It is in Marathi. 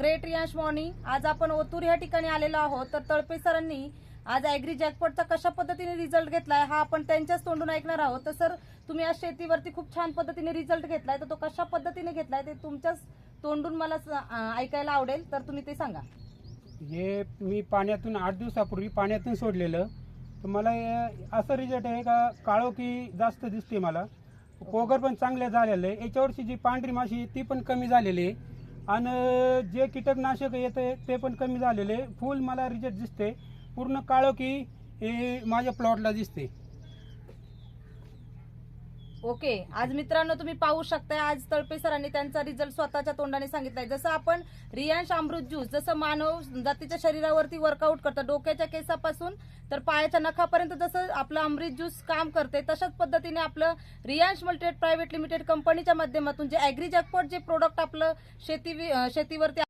ग्रेट रियांश मॉर्निंग आज आपण ओतूर या ठिकाणी आलेलो आहोत. तर तळपे सरांनी आज ॲग्री जॅकपॉटचा कशा पद्धतीने रिझल्ट घेतलाय हा आपण त्यांच्याच तोंडून ऐकणार आहोत. तर सर तुम्ही आज शेतीवरती खूप छान पद्धतीने रिझल्ट घेतलाय तर तो कशा पद्धतीने घेतलाय ते तुमच्याच तोंडून मला स- ऐकायला आवडेल. तर तुम्ही ते सांगा. हे मी पाण्यातून आठ दिवसापूर्वी पाण्यातून सोडलेलं. तर मला हे असं रिझल्ट आहे का काळोखी जास्त दिसते मला. पोगर पण चांगले झालेलं. आहे याच्यावरची जी पांढरी माशी आहे ती पण कमी झालेली आहे. आणि जे कीटकनाशक येते ते पण कमी झालेले. फुल मला रिजेक्ट दिसते. पूर्ण काळोखी हे माझ्या प्लॉटला दिसते. ओके आज मित्रांनो तुम्ही पाहू शकताय आज तळपे सरांनी त्यांचा रिझल्ट स्वतःच्या तोंडाने सांगितलाय. जसं आपण रियांश अमृत ज्यूस जसं मानव जातीच्या शरीरावरती वर्कआउट करतं डोक्याच्या केसापासून तर पायाच्या नखापर्यंत जसं आपलं अमृत ज्यूस काम करते तशाच पद्धतीने आपलं रियांश मल्टीटेड प्रायव्हेट लिमिटेड कंपनीच्या माध्यमातून जे अॅग्री जॅकपॉट जे प्रोडक्ट आपलं शेती शेतीवरती